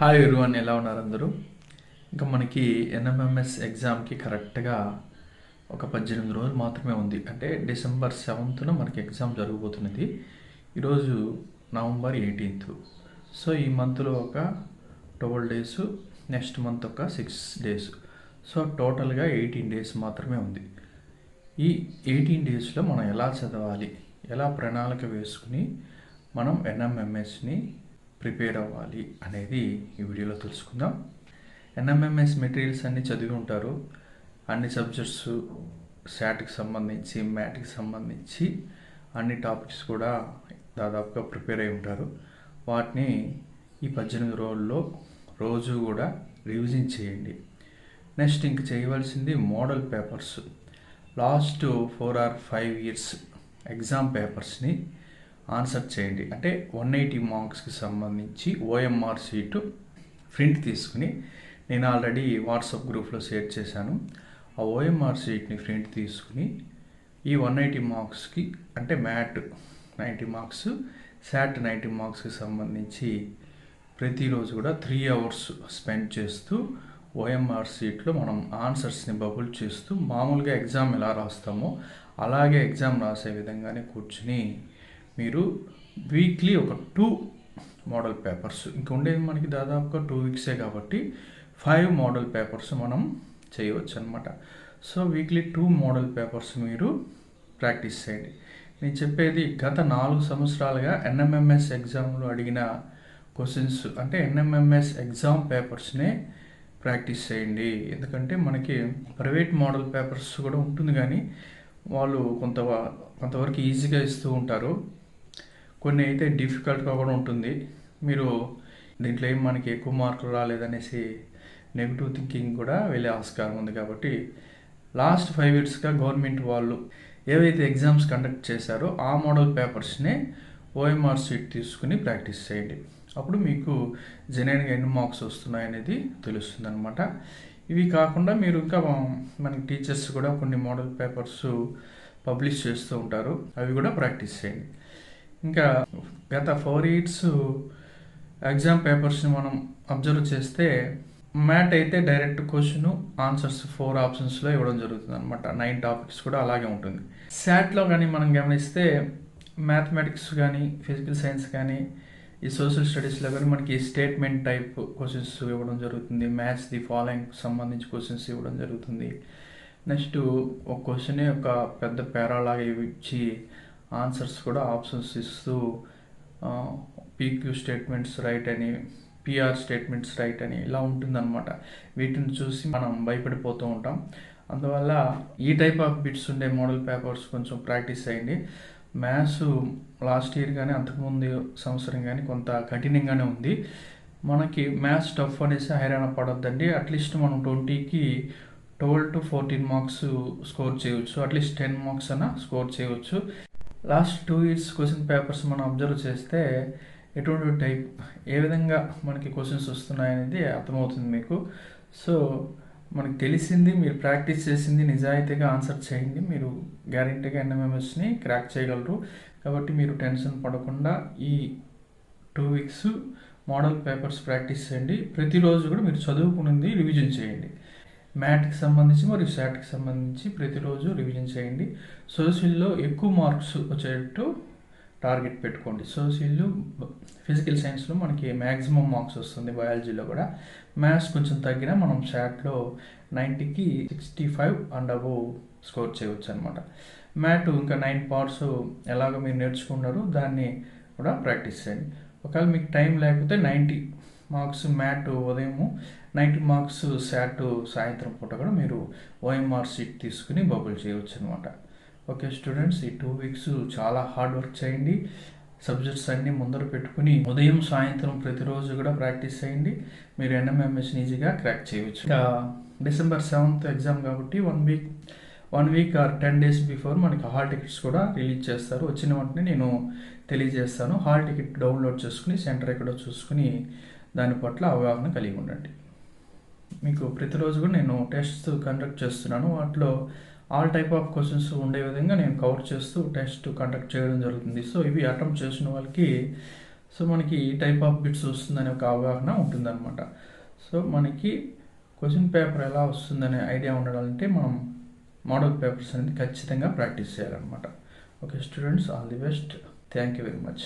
Hi అని ఎలా ఉన్నారు అందరూ? ఇంకా మనకి ఎన్ఎంఎంఎస్ ఎగ్జామ్కి కరెక్ట్గా ఒక పద్దెనిమిది రోజులు మాత్రమే ఉంది. అంటే డిసెంబర్ సెవెంత్న మనకి ఎగ్జామ్ జరగబోతున్నది. ఈరోజు నవంబర్ ఎయిటీన్త్ సో ఈ మంత్లో ఒక ట్వెల్వ్ డేస్ నెక్స్ట్ మంత్ ఒక సిక్స్ డేస్ సో టోటల్గా ఎయిటీన్ డేస్ మాత్రమే ఉంది. ఈ ఎయిటీన్ డేస్లో మనం ఎలా చదవాలి? ఎలా ప్రణాళిక వేసుకుని మనం ఎన్ఎంఎంఎస్ని ప్రిపేర్ అవ్వాలి అనేది ఈ వీడియోలో తెలుసుకుందాం. ఎన్ఎంఎంఎస్ మెటీరియల్స్ అన్నీ చదివి ఉంటారు. అన్ని సబ్జెక్ట్స్ శాట్కి సంబంధించి మ్యాట్కి సంబంధించి అన్ని టాపిక్స్ కూడా దాదాపుగా ప్రిపేర్ అయి ఉంటారు. వాటిని ఈ పద్దెనిమిది రోజుల్లో రోజు కూడా రివిజన్ చేయండి. నెక్స్ట్ ఇంక చేయవలసింది model papers. Last four or five years exam పేపర్స్ని answer చేయండి. అంటే వన్ ఎయిటీ మార్క్స్కి సంబంధించి ఓఎంఆర్ సీటు ప్రింట్ తీసుకుని నేను ఆల్రెడీ వాట్సాప్ గ్రూప్లో షేర్ చేశాను. ఆ ఓఎంఆర్ సీట్ని ప్రింట్ తీసుకుని ఈ వన్ ఎయిటీ మార్క్స్కి అంటే MAT ninety marks SAT ninety మార్క్స్కి సంబంధించి ప్రతిరోజు కూడా త్రీ అవర్స్ స్పెండ్ చేస్తూ ఓఎంఆర్ సీట్లో మనం ఆన్సర్స్ని బబుల్ చేస్తూ మామూలుగా ఎగ్జామ్ ఎలా రాస్తామో అలాగే ఎగ్జామ్ రాసే విధంగానే కూర్చుని మీరు వీక్లీ ఒక టూ మోడల్ పేపర్స్ ఇంకా ఉండేది మనకి దాదాపుగా టూ వీక్సే కాబట్టి ఫైవ్ మోడల్ పేపర్స్ మనం చేయవచ్చు అనమాట so weekly two model papers మీరు ప్రాక్టీస్ చేయండి. నేను చెప్పేది గత నాలుగు సంవత్సరాలుగా ఎన్ఎంఎంఎస్ ఎగ్జామ్లో అడిగిన క్వశ్చన్స్ అంటే ఎన్ఎంఎంఎస్ ఎగ్జామ్ పేపర్స్నే ప్రాక్టీస్ చేయండి. ఎందుకంటే మనకి ప్రైవేట్ మోడల్ పేపర్స్ కూడా ఉంటుంది కానీ వాళ్ళు కొంత కొంతవరకు ఈజీగా ఇస్తూ ఉంటారు. కొన్ని అయితే డిఫికల్ట్గా కూడా ఉంటుంది. మీరు దీంట్లో ఏం మనకి ఎక్కువ మార్కులు రాలేదనేసి నెగిటివ్ థింకింగ్ కూడా వెళ్ళే ఆస్కారం ఉంది కాబట్టి లాస్ట్ ఫైవ్ ఇయర్స్గా గవర్నమెంట్ వాళ్ళు ఏవైతే ఎగ్జామ్స్ కండక్ట్ చేశారో ఆ మోడల్ పేపర్స్నే ఓఎంఆర్ సీట్ తీసుకుని ప్రాక్టీస్ చేయండి. అప్పుడు మీకు జెన్యున్గా ఎన్ని మార్క్స్ వస్తున్నాయనేది తెలుస్తుంది అనమాట ఇవి కాకుండా మీరు ఇంకా మనకి టీచర్స్ కూడా కొన్ని మోడల్ పేపర్స్ పబ్లిష్ చేస్తూ ఉంటారు. అవి కూడా ప్రాక్టీస్ చేయండి. ఇంకా గత ఫోర్ ఇయర్స్ ఎగ్జామ్ పేపర్స్ని మనం అబ్జర్వ్ చేస్తే మ్యాట్ అయితే డైరెక్ట్ క్వశ్చన్ ఆన్సర్స్ ఫోర్ ఆప్షన్స్లో ఇవ్వడం జరుగుతుంది అనమాట నైన్ టాపిక్స్ కూడా అలాగే ఉంటుంది. శాట్లో కానీ మనం గమనిస్తే మ్యాథమెటిక్స్ కానీ ఫిజికల్ సైన్స్ కానీ ఈ సోషల్ స్టడీస్లో కానీ మనకి స్టేట్మెంట్ టైప్ క్వశ్చన్స్ ఇవ్వడం జరుగుతుంది. మ్యాథ్స్ ది ఫాలోయింగ్ సంబంధించి క్వశ్చన్స్ ఇవ్వడం జరుగుతుంది. నెక్స్ట్ ఒక క్వశ్చనే ఒక పెద్ద పేరాలాగా ఇచ్చి ఆన్సర్స్ కూడా ఆప్షన్స్ ఇస్తూ పీక్యూ స్టేట్మెంట్స్ రైట్ అని పిఆర్ స్టేట్మెంట్స్ రైట్ అని ఇలా ఉంటుందన్నమాట. వీటిని చూసి మనం భయపడిపోతూ ఉంటాం. అందువల్ల ఈ టైప్ ఆఫ్ బిట్స్ ఉండే మోడల్ పేపర్స్ కొంచెం ప్రాక్టీస్ అయ్యండి మ్యాథ్స్ లాస్ట్ ఇయర్ కానీ అంతకుముందు సంవత్సరం కానీ కొంత కఠినంగానే ఉంది. మనకి మ్యాథ్స్ టఫ్ అనేసి హైరాణ పడొద్దండి. అట్లీస్ట్ మనం ట్వంటీకి twelve to fourteen marks score చేయవచ్చు అట్లీస్ట్ టెన్ మార్క్స్ అన్న స్కోర్ చేయవచ్చు last two years question papers మనం అబ్జర్వ్ చేస్తే ఎటువంటి టైప్ ఏ విధంగా మనకి క్వశ్చన్స్ వస్తున్నాయనేది అర్థమవుతుంది మీకు. సో మనకు తెలిసింది మీరు ప్రాక్టీస్ చేసింది నిజాయితీగా ఆన్సర్ చేయండి. మీరు గ్యారంటీగా ఎన్ఎంఎంఎస్ని క్రాక్ చేయగలరు. కాబట్టి మీరు టెన్షన్ పడకుండా ఈ two weeks model papers practice చేయండి. ప్రతిరోజు కూడా మీరు చదువుకున్నది రివిజన్ చేయండి. మ్యాట్కి సంబంధించి మరియు శాట్కి సంబంధించి ప్రతిరోజు రివిజన్ చేయండి. సోషల్లో ఎక్కువ మార్క్స్ వచ్చేటట్టు టార్గెట్ పెట్టుకోండి. సోషల్ ఫిజికల్ సైన్స్లో మనకి మ్యాక్సిమం మార్క్స్ వస్తుంది బయాలజీలో కూడా. మ్యాథ్స్ కొంచెం తగ్గినా మనం షాట్లో నైంటీకి sixty five and above score చేయవచ్చు అనమాట మ్యాట్ ఇంకా నైన్ పార్ట్స్ ఎలాగ మీరు నేర్చుకున్నారు దాన్ని కూడా ప్రాక్టీస్ చేయండి. ఒకవేళ మీకు టైం లేకపోతే నైంటీ మార్క్స్ మ్యాట్ ఉదయము నైంటీ మార్క్స్ శాట్ సాయంత్రం పూట కూడా మీరు ఓఎంఆర్ సీట్ తీసుకుని బబుల్ చేయవచ్చు అనమాట ఓకే స్టూడెంట్స్ ఈ టూ వీక్స్ చాలా హార్డ్ వర్క్ చేయండి. సబ్జెక్ట్స్ అన్నీ ముందర పెట్టుకుని ఉదయం సాయంత్రం ప్రతిరోజు కూడా ప్రాక్టీస్ చేయండి. మీరు ఎన్ఎంఎంఎస్ ఈజీగా క్రాక్ చేయవచ్చు. డిసెంబర్ సెవెంత్ ఎగ్జామ్ కాబట్టి one week one week or ten days before మనకి హాల్ టికెట్స్ కూడా రిలీజ్ చేస్తారు. వచ్చిన వెంటనే నేను తెలియజేస్తాను. హాల్ టికెట్ డౌన్లోడ్ చేసుకుని సెంటర్ ఎక్కడో చూసుకుని దాని పట్ల అవగాహన కలిగి ఉండండి. మీకు ప్రతిరోజు కూడా నేను టెస్ట్ కండక్ట్ చేస్తున్నాను. వాటిలో ఆల్ టైప్ ఆఫ్ క్వశ్చన్స్ ఉండే విధంగా నేను కవర్ చేస్తూ టెస్ట్ కండక్ట్ చేయడం జరుగుతుంది. సో ఇవి అటెంప్ట్ చేసిన వాళ్ళకి సో మనకి ఈ టైప్ ఆఫ్ బిట్స్ వస్తుందనే ఒక అవగాహన ఉంటుందన్నమాట. సో మనకి క్వశ్చన్ పేపర్ ఎలా వస్తుందనే ఐడియా ఉండాలంటే మనం మోడల్ పేపర్స్ అనేది ఖచ్చితంగా ప్రాక్టీస్ చేయాలన్నమాట. Okay students all the best thank you very much